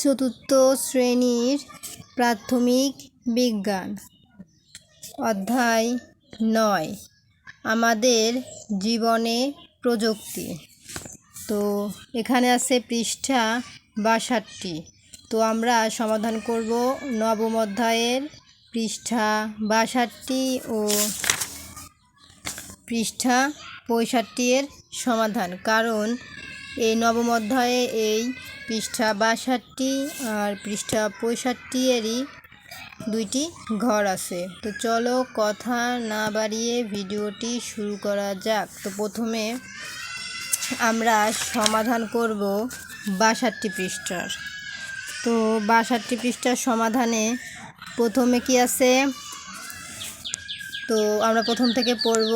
চতুর্থ শ্রেণির প্রাথমিক বিজ্ঞান, অধ্যায় নয়, আমাদের জীবনে প্রযুক্তি। তো এখানে আছে পৃষ্ঠা বাষট্টি। তো আমরা সমাধান করব নবম অধ্যায়ের পৃষ্ঠা বাষট্টি ও পৃষ্ঠা পঁয়ষট্টি এর সমাধান। কারণ এই নবম অধ্যায়ে এই পৃষ্ঠা বাষট্টি আর পৃষ্ঠা পঁয়ষট্টি এরই দুইটি ঘর আছে। তো চলো কথা না বাড়িয়ে ভিডিওটি শুরু করা যাক। তো প্রথমে আমরা সমাধান করব বাষট্টি পৃষ্ঠার। তো বাষট্টি পৃষ্ঠার সমাধানে প্রথমে কি আছে? তো আমরা প্রথম থেকে পড়ব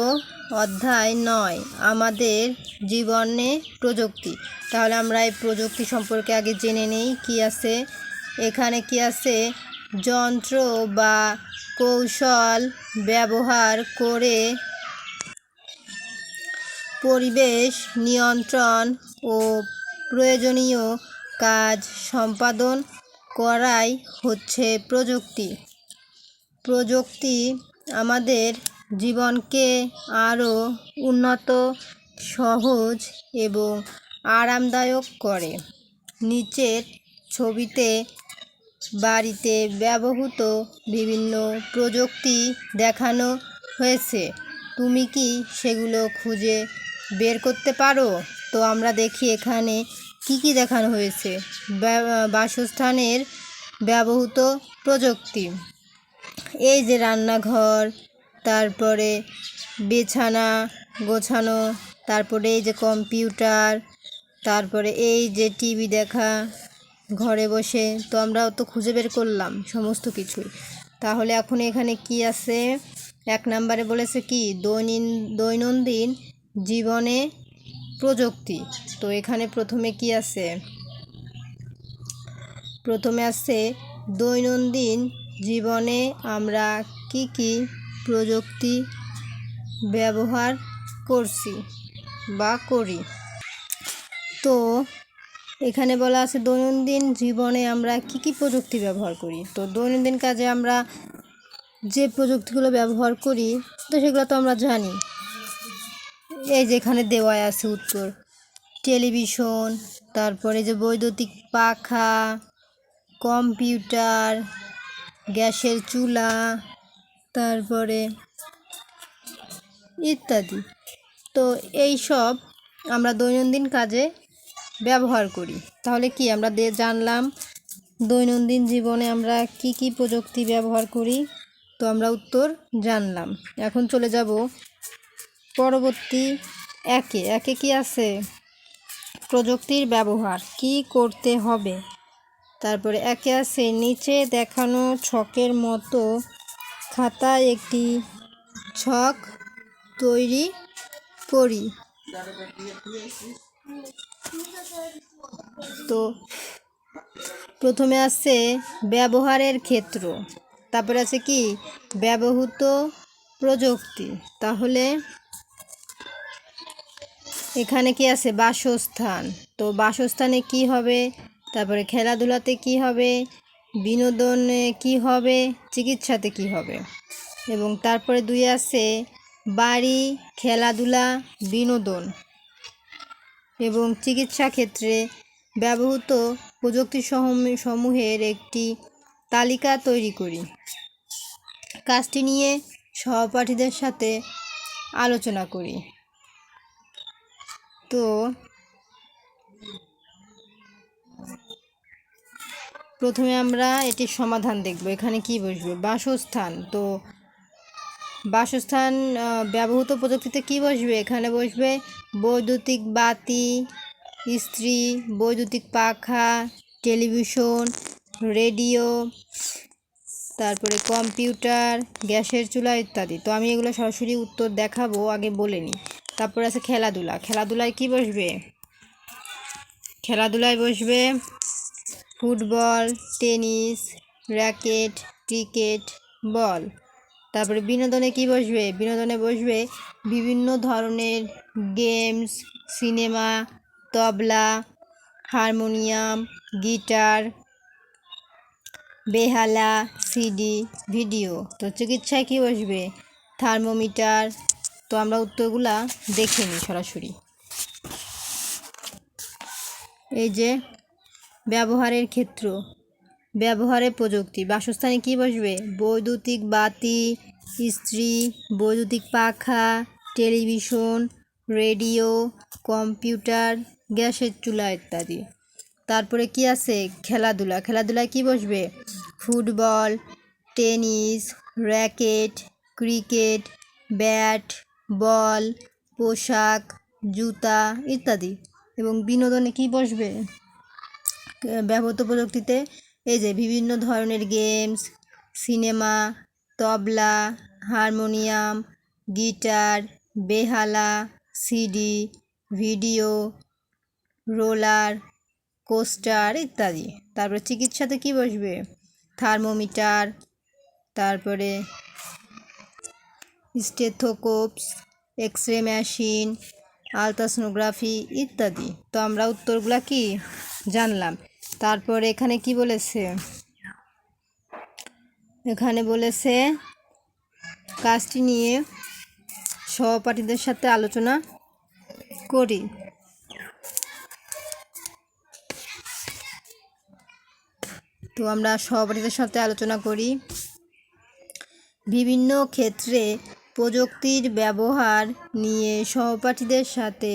অধ্যায় নয়, আমাদের জীবনে প্রযুক্তি। তাহলে আমরা এই প্রযুক্তি সম্পর্কে আগে জেনে নেই, কি আছে? এখানে কি আছে? যন্ত্র বা কৌশল ব্যবহার করে পরিবেশ নিয়ন্ত্রণ ও প্রয়োজনীয় কাজ সম্পাদন করাই হচ্ছে প্রযুক্তি। প্রযুক্তি আমাদের জীবনকে আরও উন্নত, সহজ এবং আরামদায়ক করে। নিচের ছবিতে বাড়িতে ব্যবহৃত বিভিন্ন প্রযুক্তি দেখানো হয়েছে। তুমি কি সেগুলো খুঁজে বের করতে পারো? তো আমরা দেখি এখানে কি কি দেখানো হয়েছে। বাসস্থানের ব্যবহৃত প্রযুক্তি। এই যে রান্নাঘর, তারপরে বিছানা গোছানো, তারপরে এই যে কম্পিউটার, তারপরে এই যে টিভি দেখা, ঘরে বসে। তো আমরা তো খুঁজে বের করলাম সমস্ত কিছুই। তাহলে এখন এখানে কি আছে? এক নম্বরে বলেছে কি? দৈনিন, দৈনন্দিন জীবনে প্রযুক্তি। তো এখানে প্রথমে কি আছে? প্রথমে আছে দৈনন্দিন জীবনে আমরা কি কি প্রযুক্তি ব্যবহার করছি বা করি? তো, এখানে বলা আছে দৈনন্দিন জীবনে আমরা কি কি প্রযুক্তি ব্যবহার করি? তো, দৈনন্দিন কাজে আমরা যে প্রযুক্তিগুলো ব্যবহার করি, তো সেগুলো তো আমরা জানি। এই যে এখানে দেওয়া আছে উত্তর। টেলিভিশন, তারপরে যে বৈদ্যুতিক পাখা, কম্পিউটার গ্যাসের চুলা, তারপরে ইত্যাদি। তো এই সব আমরা দৈনন্দিন কাজে ব্যবহার করি। তাহলে কি আমরা দে জানলাম দৈনন্দিন জীবনে আমরা কি কি প্রযুক্তি ব্যবহার করি? তো আমরা উত্তর জানলাম। এখন চলে যাব পরবর্তী একে। একে কি আছে? প্রযুক্তির ব্যবহার। কি করতে হবে? তারপরে একে আছে নিচে দেখানো ছকের মতো খাতায় একটি ছক তৈরি করি। তো প্রথমে আছে ব্যবহারের ক্ষেত্র, তারপরে আছে কি? ব্যবহৃত প্রযুক্তি। তাহলে এখানে কি আছে? বাসস্থান। তো বাসস্থানে কি হবে? তারপরে খেলাধুলাতে কি হবে? বিনোদনে কি হবে? চিকিৎসাতে কি হবে? এবং তারপরে দুই আছে বাড়ি, খেলাধুলা, বিনোদন এবং চিকিৎসা ক্ষেত্রে ব্যবহৃত প্রযুক্তি সম- সমূহের একটি তালিকা তৈরি করি। কাজটি নিয়ে সহপাঠীদের সাথে আলোচনা করি। তো প্রথমে আমরা এটির সমাধান দেখব। এখানে কি বসবে? বাসস্থান। তো বাসস্থান ব্যবহৃত প্রযুক্তিতে কি বসবে? এখানে বসবে বৈদ্যুতিক বাতি, ইস্ত্রি, বৈদ্যুতিক পাখা, টেলিভিশন, রেডিও, তারপরে কম্পিউটার, গ্যাসের চুলা ইত্যাদি। তো আমি এগুলো সরাসরি উত্তর দেখাবো, আগে বলে নিই। তারপরে আছে খেলাধুলা। খেলাধুলায় কি বসবে? খেলাধুলায় বসবে football, tennis, racket, cricket, ball. তারপরে বিনোদনে কি বসবে? বিনোদনে বসবে বিভিন্ন ধরনের games, cinema, tabla, harmonium, guitar, বেহালা, সিডি, ভিডিও। তো চিকিৎসায় কী বসবে? থার্মোমিটার। তো আমরা উত্তরগুলা দেখে নিই সরাসরি। এই যে ব্যবহারের ক্ষেত্র, ব্যবহারের প্রযুক্তি। বাসস্থানে কি বসবে? বৈদ্যুতিক বাতি, ইস্ত্রি, বৈদ্যুতিক পাখা, টেলিভিশন, রেডিও, কম্পিউটার, গ্যাসের চুলা ইত্যাদি। তারপরে কি আছে? খেলাধুলা। খেলাধুলায় কি বসবে? Football, tennis, racket, cricket, bat, ball, পোশাক, জুতা ইত্যাদি। এবং বিনোদনে কি বসবে? ব্যবহৃত প্রযুক্তিতে এই যে বিভিন্ন ধরনের games, cinema, tabla, harmonium, guitar, বেহালা, সিডি, ভিডিও, রোলার, কোস্টার ইত্যাদি। তারপরে চিকিৎসাতে কি বসবে? থার্মোমিটার, তারপরে stethoscopes X ray machine, ultrasonography ইত্যাদি। তো আমরা উত্তরগুলা কি জানলাম? তারপরে এখানে কি বলেছে? এখানে বলেছে, কাজটি নিয়ে সহপাঠীদের সাথে আলোচনা করি। তো আমরা সহপাঠীদের সাথে আলোচনা করি। বিভিন্ন ক্ষেত্রে প্রযুক্তির ব্যবহার নিয়ে সহপাঠীদের সাথে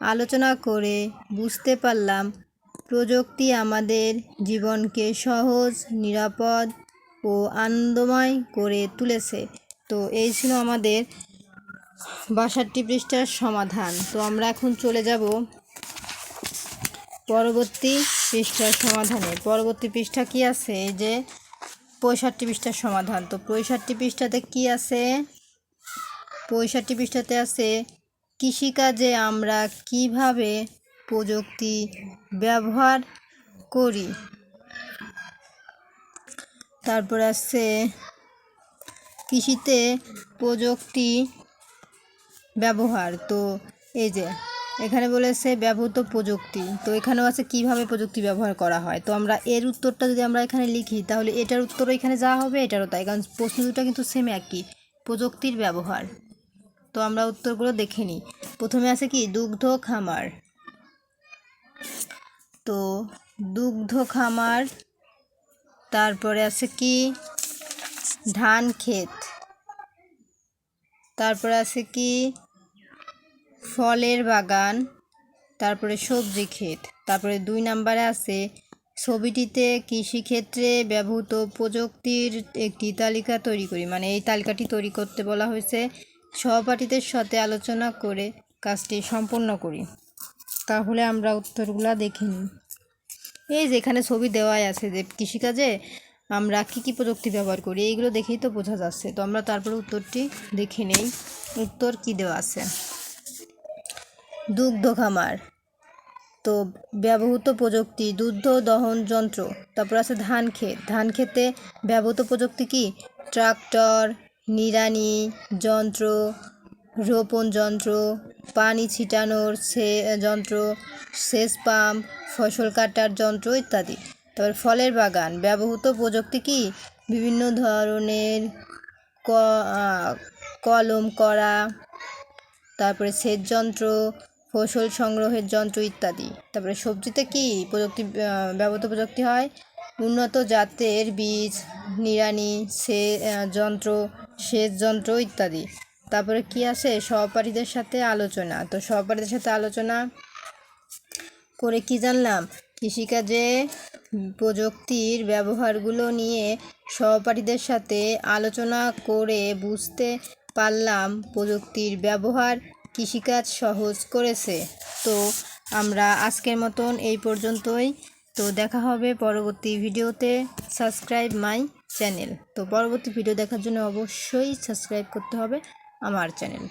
আলোচনা করে বুঝতে পারলাম প্রযুক্তি আমাদের জীবনকে সহজ, নিরাপদ ও আনন্দময় করে তুলেছে। তো এই ছিল আমাদের বাষট্টি পৃষ্ঠার সমাধান। তো আমরা এখন চলে যাব পরবর্তী পৃষ্ঠার সমাধানে। পরবর্তী পৃষ্ঠা কি আছে? এই যে পঁয়ষট্টি পৃষ্ঠার সমাধান। তো পঁয়ষট্টি পৃষ্ঠাতে কি আছে? পঁয়ষট্টি পৃষ্ঠাতে আছে কৃষিকাজে আমরা কীভাবে প্রযুক্তি ব্যবহার করি। তারপর আছে কৃষিতে প্রযুক্তি ব্যবহার। তো এই যে, এখানে বলেছে ব্যবহৃত প্রযুক্তি। তো এখানেও আছে কীভাবে প্রযুক্তি ব্যবহার করা হয়। তো আমরা এর উত্তরটা যদি আমরা এখানে লিখি, তাহলে এটার উত্তরও এখানে যা হবে এটারও তাই। কারণ প্রশ্ন দুটো কিন্তু সেম একই, প্রযুক্তির ব্যবহার। তো আমরা উত্তরগুলো দেখে নিই। প্রথমে আছে কি, দুগ্ধ খামার। তো দুগ্ধ খামার, তারপরে আছে কি? ধান ক্ষেত। তারপরে আছে কি? ফলের বাগান, তারপরে সবজি ক্ষেত। তারপরে দুই নাম্বারে আছে, ছবিটিতে কৃষিক্ষেত্রে ব্যবহৃত প্রযুক্তির একটি তালিকা তৈরি করি। মানে এই তালিকাটি তৈরি করতে বলা হয়েছে। সহপাঠীদের সাথে আলোচনা করে কাজটি সম্পন্ন করি। তাহলে আমরা উত্তরগুলা দেখে নিই। এই যে এখানে ছবি দেওয়াই আছে যে কৃষিকাজে আমরা কী কী প্রযুক্তি ব্যবহার করি, এইগুলো দেখেই তো বোঝা যাচ্ছে। তো আমরা তারপরে উত্তরটি দেখে নেই। উত্তর কী দেওয়া আছে? দুগ্ধ খামার। তো ব্যবহৃত প্রযুক্তি, দুগ্ধ দহন যন্ত্র। তারপর আছে ধান ক্ষেত। ধান ক্ষেতে ব্যবহৃত প্রযুক্তি কি? ট্রাক্টর, নিড়ানি, যন্ত্র রোপণ যন্ত্র, পানি ছিটানোর সে, যন্ত্র, সেচ পাম্প, ফসল কাটার যন্ত্র ইত্যাদি। তারপর ফলের বাগান, ব্যবহৃত প্রযুক্তি কি? বিভিন্ন ধরনের কলম করা তারপরে সেচ যন্ত্র, ফসল সংগ্রহের যন্ত্র ইত্যাদি। তারপরে সবজিতে কি প্রযুক্তি ব্যবহৃত প্রযুক্তি হয়? উন্নত জাতের বীজ, নিড়ানি, সে যন্ত্র, সেচ যন্ত্র ইত্যাদি। তারপরে কি আছে? সহপাঠীদের সাথে আলোচনা। তো সহপাঠীদের সাথে আলোচনা করে কি জানলাম? কৃষিকাজে প্রযুক্তির ব্যবহারগুলো নিয়ে সহপাঠীদের সাথে আলোচনা করে বুঝতে পারলাম প্রযুক্তির ব্যবহার কৃষিকাজ সহজ করেছে। তো আমরা আজকের মতন এই পর্যন্তই। তো দেখা হবে পরবর্তী ভিডিওতে। Subscribe my channel. তো পরবর্তী ভিডিও দেখার জন্য অবশ্যই সাবস্ক্রাইব করতে হবে। আমার চ্যানেল